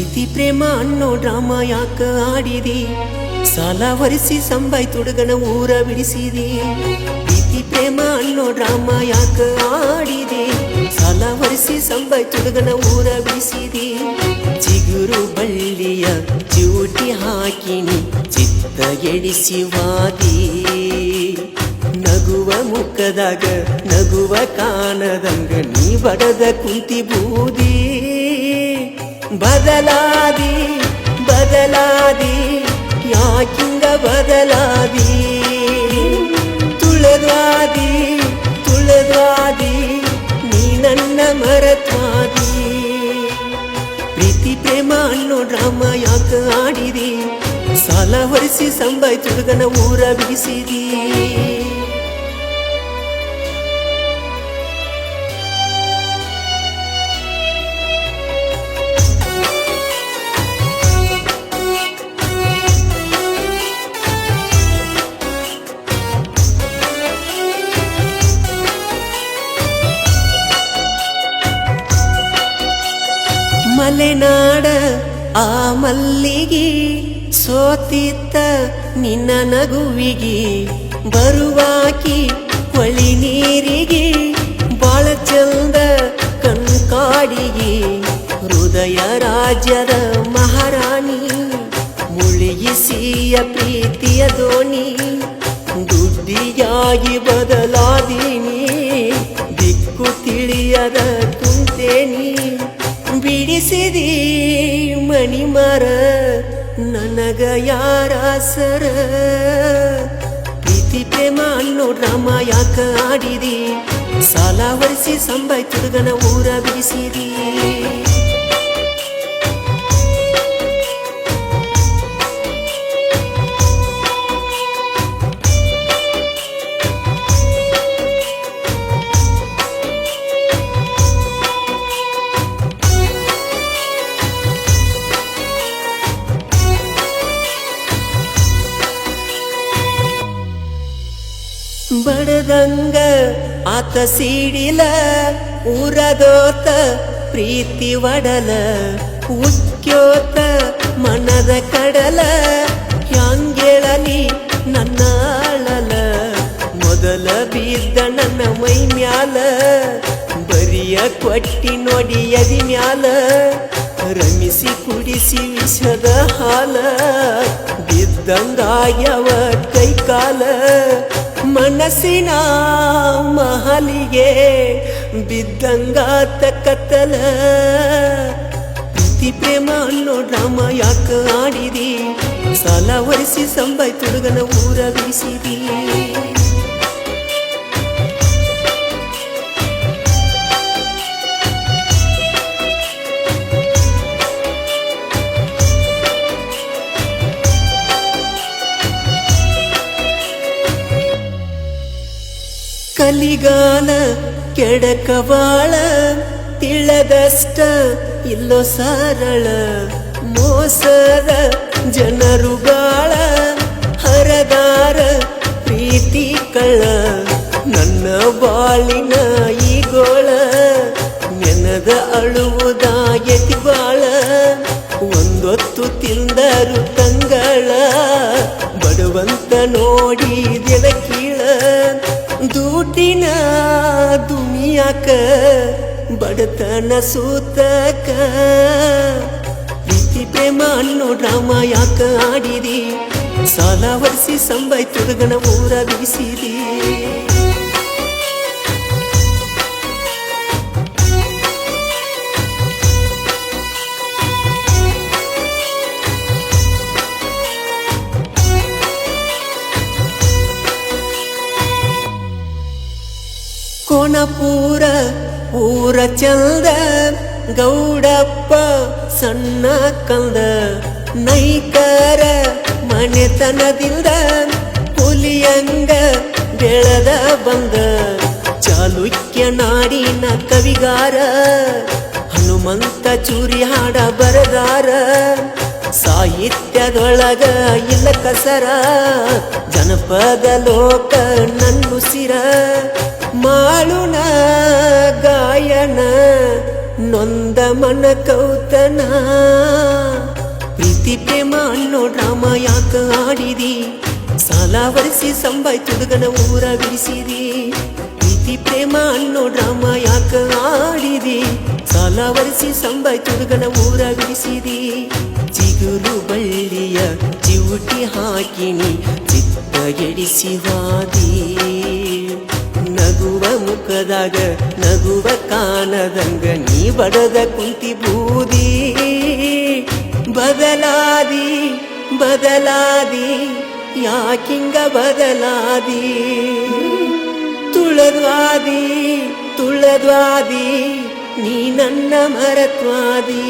ಪ್ರೇಮ ಅನ್ನೋ ಡ್ರಾಮಾ ಯಾಕ ಆಡಿದಿ? ಸಾಲ ವರಿಸಿ ಸಂಬಾಯ್ ತುಡುಗನ ಊರ ಬಿಡಿಸಿದಿ? ಪ್ರೀತಿ, ಪ್ರೇಮ ಅನ್ನೋ ಡ್ರಾಮಾ ಯಾಕ ಆಡಿದಿ? ಸಾಲ ವರಿಸಿ ಸಂಬಾಯ್ ತುಡುಗನ ಊರ ಬಿಡಿಸಿದಿ? ಚಿಗುರು ಬಳ್ಳಿಯ ಚೂಟಿ ಹಾಕಿನಿ, ಚಿತ್ತ ಗೆಡಿಸಿ ವಾದಿ. ನಗುವ ಮುಖದಾಗ ನಗುವ ಕಾಣದಂಗ ನೀ ಬಡದ ಕುಂತಿ ಬೂದಿ. ಬದಲಾದಿ ಬದಲಾದಿ ಯಾಕಿಂಗ ಬದಲಾದಿ? ತುಳದ್ವಾದಿ ತುಳದ್ವಾದಿ, ನೀ ನನ್ನ ಮರತ್ವಾದಿ ಪ್ರೀತಿ, ಪ್ರೇಮ ಅನ್ನೋ ಡ್ರಾಮ ಯಾಕ ಆಡಿದಿ ಸಾಲ ಹೊರಿಸಿ ಸಂಬಾಯ್ ತುಡುಗನ ಊರ ಬಿಡಿಸಿದಿ? ಮಲೆನಾಡ ಆ ಮಲ್ಲಿಗೆ ಸೋತಿತ್ತ ನಿನ್ನ ನಗುವಿಗೆ. ಬರುವಾಕಿ ಹೊಳಿ ನೀರಿಗೆ, ಬಾಳ ಚಂದ ಕಣ್ಕಾಡಿಗೆ. ಹೃದಯ ರಾಜ್ಯದ ಮಹಾರಾಣಿ, ಮುಳುಗಿಸಿಯ ಪ್ರೀತಿಯ ದೋಣಿ. ದುಡ್ಡಿಯಾಗಿ ಬದಲಾದೀನಿ, ದಿಕ್ಕು ತಿಳಿಯದ ಕುಂತೇನಿ ಬಿಡಿಸಿದಿ ಮಣಿಮರ ನನಗ ಯಾರ ಸರ ಪ್ರೀತಿ ಪ್ರೇಮ ಅನ್ನೋ ಡ್ರಾಮ ಯಾಕ ಆಡಿದಿ ಸಾಲ ಹೊರಿಸಿ ಸಂಬಾಯ್ ತುಡುಗನ ಊರ ಬಿಡಿಸಿದಿ ಬಡದಂಗ ಆತ ಸೀಡಿಲ ಊರದೋತ ಪ್ರೀತಿ ಒಡಲ ಉಕ್ಯೋತ ಮನದ ಕಡಲ, ಹ್ಯಾಂಗೇಳಲಿ ನನ್ನ ಅಳಲ ಮೊದಲ ಬೀರ್ದ ನನ್ನ ಮೈ ಮ್ಯಾಲ, ಬರಿಯ ಕೊಟ್ಟಿ ನೋಡಿ ಅದಿ ಮ್ಯಾಲ, ರಮಿಸಿ ಕುಡಿಸಿ ವಿಷದ ಹಾಲ, ಬಿದ್ದಂಗಾಯವ ಕೈ ಕಾಲ ಮನಸ್ಸಿನ ಮಹಲಿಗೆ ಬಿದ್ದಂಗಾತ ಕತ್ತಲ. ಪ್ರೀತಿ, ಪ್ರೇಮ ಅನ್ನೋ ಡ್ರಾಮ, ಯಾಕ ಆಡಿದಿ ಸಾಲ ಒರೆಸಿ ಸಂಬಾಯ್, ತುಡುಗನ ಊರ ಕಲಿಗಾಲ ಕೆಡಕವಾಳ, ತಿಳದಷ್ಟ ಇಲ್ಲೋ ಸರಳ, ಮೋಸದ ಜನರು ಬಾಳ ಹರದಾರ ಪ್ರೀತಿ ಕಳ ನನ್ನ ಬಾಳಿನ ಈಗೋಳ, ನೆನದ ಅಳುವುದಾಯತಿ ಬಾಳ, ಒಂದೊತ್ತು ತಿಂದರು ದುನಿಯಾಕ ಬಡತನ ಸೂತಕ ಪ್ರೀತಿ ಪ್ರೇಮ ಅನ್ನೋ ಡ್ರಾಮ ಯಾಕ ಆಡಿದಿ ಸಾಲ ಒರೆಸಿ ಸಂಬಾಯ್ ತುಡುಗನ ಊರ ಬಿಡಿಸಿದಿ ಕೋನಪೂರ ಊರ ಚಂದ ಗೌಡಪ್ಪ ಸಣ್ಣ ಕಂದ ನೈಕರ ಮನೆತನದಿಂದ ಹುಲಿಯಂಗ ಬೆಳೆದ ಬಂದ ಚಾಲುಕ್ಯ ನಾಡಿನ ಕವಿಗಾರ ಹನುಮಂತ ಚೂರಿ ಹಾಡ ಬರದಾರ ಸಾಹಿತ್ಯದೊಳಗ ಇಲ್ಲ ಕಸರ, ಜನಪದ ಲೋಕ ನನ್ನುಸಿರ. ಮಾಳುನ ಗಾಯನ, ನೊಂದ ಮನ ಕೌತನ. ಪ್ರೀತಿ ಪ್ರೇಮ ಅನ್ನೋ ಡ್ರಾಮ ಯಾಕ ಆಡಿದಿ ಸಾಲ ಒರೆಸಿ ಸಂಬಾಯ್ ಊರ ಬಿಡಿಸಿದಿ? ಪ್ರೀತಿ ಪ್ರೇಮ ಅನ್ನೋ ಡ್ರಾಮ ಯಾಕ ಆಡಿದಿ ಸಾಲ ಒರೆಸಿ ಸಂಬಾಯ್ ಊರ ಬಿಡಿಸಿದಿ? ಚಿಗುರು ಬಳ್ಳಿಯ ಚಿವುಟಿ ಹಾಕಿನಿ, ಚಿತ್ತ ಎಡಿಸಿವಾದಿ ನಗುವ ಮುಖದಾಗ ನಗುವ ಕಾನದಂಗ ನೀ ಬಡದ ಕುಂತಿ ಬೂದಿ ಬದಲಾದಿ ಬದಲಾದಿ ಯಾಕಿಂಗ ಬದಲಾದಿ ತುಳದ್ವಾದಿ ತುಳದ್ವಾದಿ ನೀ ನನ್ನ ಮರತ್ವಾದಿ